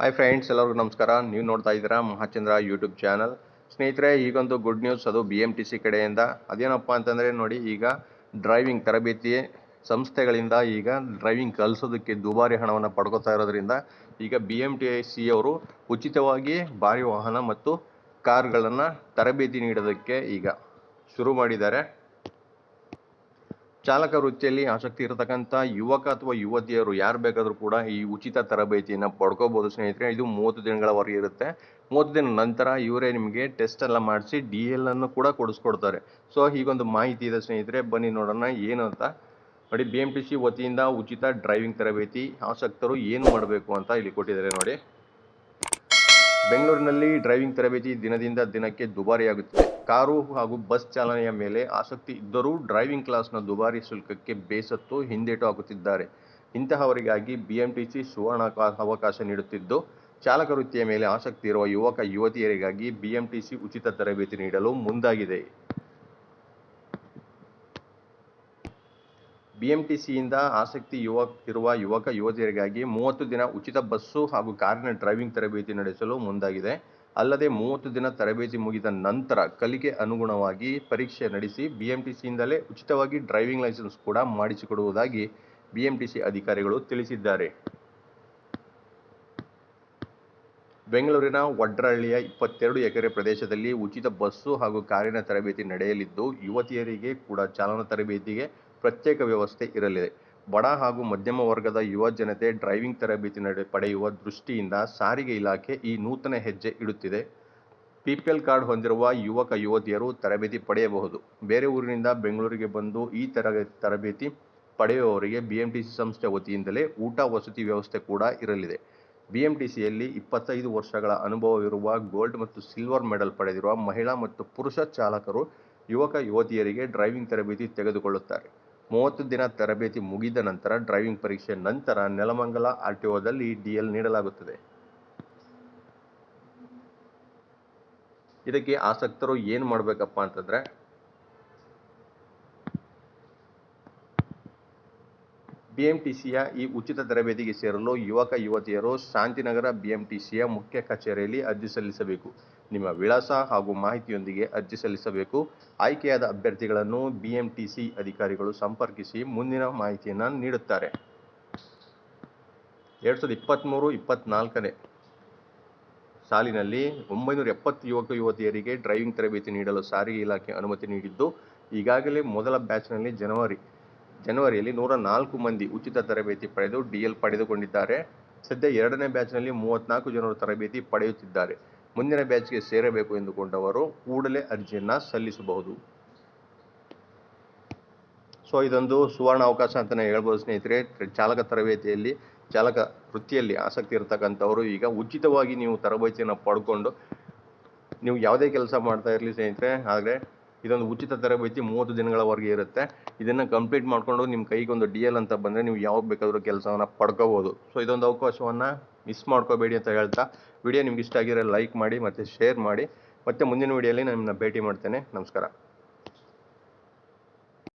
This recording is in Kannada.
ಹಾಯ್ ಫ್ರೆಂಡ್ಸ್ ಎಲ್ಲರಿಗೂ ನಮಸ್ಕಾರ. ನೀವು ನೋಡ್ತಾ ಇದ್ದೀರಾ ಮಹಾಚಂದ್ರ ಯೂಟ್ಯೂಬ್ ಚಾನಲ್ ಸ್ನೇಹಿತರೆ, ಈಗೊಂದು ಗುಡ್ ನ್ಯೂಸ್ ಅದು ಬಿ ಎಂ ಟಿ ಸಿ ಕಡೆಯಿಂದ. ಅದೇನಪ್ಪ ಅಂತಂದರೆ ನೋಡಿ, ಈಗ ಡ್ರೈವಿಂಗ್ ತರಬೇತಿ ಸಂಸ್ಥೆಗಳಿಂದ ಈಗ ಡ್ರೈವಿಂಗ್ ಕಲಿಸೋದಕ್ಕೆ ದುಬಾರಿ ಹಣವನ್ನು ಪಡ್ಕೋತಾ ಇರೋದ್ರಿಂದ ಈಗ ಬಿ ಎಂ ಟಿ ಸಿ ಅವರು ಉಚಿತವಾಗಿ ಭಾರಿ ವಾಹನ ಮತ್ತು ಕಾರ್ಗಳನ್ನು ತರಬೇತಿ ನೀಡೋದಕ್ಕೆ ಈಗ ಶುರು ಮಾಡಿದ್ದಾರೆ. ಚಾಲಕ ವೃತ್ತಿಯಲ್ಲಿ ಆಸಕ್ತಿ ಇರತಕ್ಕಂಥ ಯುವಕ ಅಥವಾ ಯುವತಿಯರು ಯಾರು ಬೇಕಾದರೂ ಕೂಡ ಈ ಉಚಿತ ತರಬೇತಿಯನ್ನು ಪಡ್ಕೋಬೋದು ಸ್ನೇಹಿತರೆ. ಇದು ಮೂವತ್ತು ದಿನಗಳವರೆಗೆ ಇರುತ್ತೆ. ಮೂವತ್ತು ದಿನ ನಂತರ ಇವರೇ ನಿಮಗೆ ಟೆಸ್ಟ್ ಎಲ್ಲ ಮಾಡಿಸಿ ಡಿ ಎಲ್ ಅನ್ನು ಕೂಡ ಕೊಡಿಸ್ಕೊಡ್ತಾರೆ. ಸೊ ಹೀಗೊಂದು ಮಾಹಿತಿ ಇದೆ ಸ್ನೇಹಿತರೆ. ಬನ್ನಿ ನೋಡೋಣ ಏನು ಅಂತ. ನೋಡಿ ಬಿ ಎಂ ಟಿ ಸಿ ವತಿಯಿಂದ ಉಚಿತ ಡ್ರೈವಿಂಗ್ ತರಬೇತಿ ಆಸಕ್ತರು ಏನು ಮಾಡಬೇಕು ಅಂತ ಇಲ್ಲಿ ಕೊಟ್ಟಿದ್ದಾರೆ ನೋಡಿ. ಬೆಂಗಳೂರಿನಲ್ಲಿ ಡ್ರೈವಿಂಗ್ ತರಬೇತಿ ದಿನದಿಂದ ದಿನಕ್ಕೆ ದುಬಾರಿಯಾಗುತ್ತಿದೆ. ಕಾರು ಹಾಗೂ ಬಸ್ ಚಾಲನೆಯ ಮೇಲೆ ಆಸಕ್ತಿ ಇದ್ದರೂ ಡ್ರೈವಿಂಗ್ ಕ್ಲಾಸ್ನ ದುಬಾರಿ ಶುಲ್ಕಕ್ಕೆ ಬೇಸತ್ತು ಹಿಂದೇಟು ಹಾಕುತ್ತಿದ್ದಾರೆ. ಇಂತಹವರಿಗಾಗಿ ಬಿಎಂಟಿಸಿ ಸುವರ್ಣ ಅವಕಾಶ ನೀಡುತ್ತಿದ್ದು ಚಾಲಕ ವೃತ್ತಿಯ ಮೇಲೆ ಆಸಕ್ತಿ ಇರುವ ಯುವಕ ಯುವತಿಯರಿಗಾಗಿ ಬಿಎಂಟಿಸಿ ಉಚಿತ ತರಬೇತಿ ನೀಡಲು ಮುಂದಾಗಿದೆ. ಬಿಎಂಟಿಸಿಯಿಂದ ಆಸಕ್ತಿ ಯುವ, ಇರುವ ಯುವಕ, ಯುವತಿಯರಿಗಾಗಿ ಮೂವತ್ತು ದಿನ ಉಚಿತ ಬಸ್ಸು ಹಾಗೂ ಕಾರಿನ ಡ್ರೈವಿಂಗ್ ತರಬೇತಿ ನಡೆಸಲು ಮುಂದಾಗಿದೆ. ಅಲ್ಲದೆ ಮೂವತ್ತು ದಿನ ತರಬೇತಿ ಮುಗಿದ ನಂತರ ಕಲಿಕೆ ಅನುಗುಣವಾಗಿ ಪರೀಕ್ಷೆ ನಡೆಸಿ ಬಿಎಂಟಿಸಿಯಿಂದಲೇ ಉಚಿತವಾಗಿ ಡ್ರೈವಿಂಗ್ ಲೈಸೆನ್ಸ್ ಕೂಡ ಮಾಡಿಸಿಕೊಡುವುದಾಗಿ ಬಿಎಂಟಿಸಿ ಅಧಿಕಾರಿಗಳು ತಿಳಿಸಿದ್ದಾರೆ. ಬೆಂಗಳೂರಿನ ವಡ್ರಹಳ್ಳಿಯ ಇಪ್ಪತ್ತೆರಡು ಎಕರೆ ಪ್ರದೇಶದಲ್ಲಿ ಉಚಿತ ಬಸ್ಸು ಹಾಗೂ ಕಾರಿನ ತರಬೇತಿ ನಡೆಯಲಿದ್ದು, ಯುವತಿಯರಿಗೆ ಕೂಡ ಚಾಲನಾ ತರಬೇತಿಗೆ ಪ್ರತ್ಯೇಕ ವ್ಯವಸ್ಥೆ ಇರಲಿದೆ. ಬಡ ಹಾಗೂ ಮಧ್ಯಮ ವರ್ಗದ ಯುವ ಜನತೆ ಡ್ರೈವಿಂಗ್ ತರಬೇತಿ ನಡೆ, ಪಡೆಯುವ ದೃಷ್ಟಿಯಿಂದ ಸಾರಿಗೆ ಇಲಾಖೆ ಈ ನೂತನ ಹೆಜ್ಜೆ ಇಡುತ್ತಿದೆ. ಪಿ ಪಿ ಎಲ್ ಕಾರ್ಡ್ ಹೊಂದಿರುವ ಯುವಕ, ಯುವತಿಯರು ತರಬೇತಿ ಪಡೆಯಬಹುದು. ಬೇರೆ ಊರಿನಿಂದ ಬೆಂಗಳೂರಿಗೆ ಬಂದು ಈ ತರ ತರಬೇತಿ ಪಡೆಯುವವರಿಗೆ ಬಿ ಎಂ ಟಿ ಸಿ ಸಂಸ್ಥೆ ವತಿಯಿಂದಲೇ ಊಟ ವಸತಿ ವ್ಯವಸ್ಥೆ ಕೂಡ ಇರಲಿದೆ. ಬಿ ಎಂ ಟಿ ಸಿಯಲ್ಲಿ ಇಪ್ಪತ್ತೈದು ವರ್ಷಗಳ ಅನುಭವವಿರುವ ಗೋಲ್ಡ್ ಮತ್ತು ಸಿಲ್ವರ್ ಮೆಡಲ್ ಪಡೆದಿರುವ ಮಹಿಳಾ ಮತ್ತು ಪುರುಷ ಚಾಲಕರು ಯುವಕ, ಯುವತಿಯರಿಗೆ ಡ್ರೈವಿಂಗ್ ತರಬೇತಿ ತೆಗೆದುಕೊಳ್ಳುತ್ತಾರೆ. ಮೂವತ್ತು ದಿನ ತರಬೇತಿ ಮುಗಿದ ನಂತರ ಡ್ರೈವಿಂಗ್ ಪರೀಕ್ಷೆ ನಂತರ ನೆಲಮಂಗಲ ಆರ್ಟಿಒದಲ್ಲಿ ಡಿಎಲ್ ನೀಡಲಾಗುತ್ತದೆ. ಇದಕ್ಕೆ ಆಸಕ್ತರು ಏನು ಮಾಡಬೇಕಪ್ಪ ಅಂತಂದ್ರೆ ಬಿಎಂಟಿಸಿಯ ಈ ಉಚಿತ ತರಬೇತಿಗೆ ಸೇರಲು ಯುವಕ ಯುವತಿಯರು ಶಾಂತಿನಗರ ಬಿಎಂಟಿಸಿಯ ಮುಖ್ಯ ಕಚೇರಿಯಲ್ಲಿ ಅರ್ಜಿ ಸಲ್ಲಿಸಬೇಕು. ನಿಮ್ಮ ವಿಳಾಸ ಹಾಗೂ ಮಾಹಿತಿಯೊಂದಿಗೆ ಅರ್ಜಿ ಸಲ್ಲಿಸಬೇಕು. ಆಯ್ಕೆಯಾದ ಅಭ್ಯರ್ಥಿಗಳನ್ನು ಬಿಎಂಟಿಸಿ ಅಧಿಕಾರಿಗಳು ಸಂಪರ್ಕಿಸಿ ಮುಂದಿನ ಮಾಹಿತಿಯನ್ನು ನೀಡುತ್ತಾರೆ. ಎರಡು ಸಾವಿರದ ಇಪ್ಪತ್ತ್ಮೂರು ಇಪ್ಪತ್ತ್ನಾಲ್ಕನೇ ಸಾಲಿನಲ್ಲಿ ಒಂಬೈನೂರ ಎಪ್ಪತ್ತು ಯುವಕ ಯುವತಿಯರಿಗೆ ಡ್ರೈವಿಂಗ್ ತರಬೇತಿ ನೀಡಲು ಸಾರಿಗೆ ಇಲಾಖೆ ಅನುಮತಿ ನೀಡಿದ್ದು, ಈಗಾಗಲೇ ಮೊದಲ ಬ್ಯಾಚ್ನಲ್ಲಿ ಜನವರಿ ಜನವರಿಯಲ್ಲಿ ನೂರ ನಾಲ್ಕು ಮಂದಿ ಉಚಿತ ತರಬೇತಿ ಪಡೆದು ಡಿಎಲ್ ಪಡೆದುಕೊಂಡಿದ್ದಾರೆ. ಸದ್ಯ ಎರಡನೇ ಬ್ಯಾಚ್ನಲ್ಲಿ ಮೂವತ್ನಾಲ್ಕು ಜನರು ತರಬೇತಿ ಪಡೆಯುತ್ತಿದ್ದಾರೆ. ಮುಂದಿನ ಬ್ಯಾಚ್ಗೆ ಸೇರಬೇಕು ಎಂದುಕೊಂಡವರು ಕೂಡಲೇ ಅರ್ಜಿಯನ್ನು ಸಲ್ಲಿಸಬಹುದು. ಸೊ, ಇದೊಂದು ಸುವರ್ಣ ಅವಕಾಶ ಅಂತಲೇ ಹೇಳ್ಬೋದು ಸ್ನೇಹಿತರೆ. ಚಾಲಕ ತರಬೇತಿಯಲ್ಲಿ, ಚಾಲಕ ವೃತ್ತಿಯಲ್ಲಿ ಆಸಕ್ತಿ ಇರತಕ್ಕಂಥವರು ಈಗ ಉಚಿತವಾಗಿ ನೀವು ತರಬೇತಿಯನ್ನು ಪಡ್ಕೊಂಡು ನೀವು ಯಾವುದೇ ಕೆಲಸ ಮಾಡ್ತಾ ಇರಲಿ ಸ್ನೇಹಿತರೆ. ಆದರೆ ಇದೊಂದು ಉಚಿತ ತರಬೇತಿ ಮೂವತ್ತು ದಿನಗಳವರೆಗೆ ಇರುತ್ತೆ. ಇದನ್ನು ಕಂಪ್ಲೀಟ್ ಮಾಡಿಕೊಂಡು ನಿಮ್ಮ ಕೈಗೆ ಒಂದು ಡಿ ಎಲ್ ಅಂತ ಬಂದರೆ ನೀವು ಯಾವಾಗ ಬೇಕಾದರೂ ಕೆಲಸವನ್ನು ಪಡ್ಕೋಬೋದು. ಸೊ ಇದೊಂದು ಅವಕಾಶವನ್ನು ಮಿಸ್ ಮಾಡ್ಕೋಬೇಡಿ ಅಂತ ಹೇಳ್ತಾ ವಿಡಿಯೋ ನಿಮ್ಗೆ ಇಷ್ಟ ಆಗಿರೋ ಲೈಕ್ ಮಾಡಿ ಮತ್ತು ಶೇರ್ ಮಾಡಿ. ಮತ್ತೆ ಮುಂದಿನ ವಿಡಿಯೋಲಿ ನಾನು ನಿಮ್ಮನ್ನ ಭೇಟಿ ಮಾಡ್ತೇನೆ. ನಮಸ್ಕಾರ.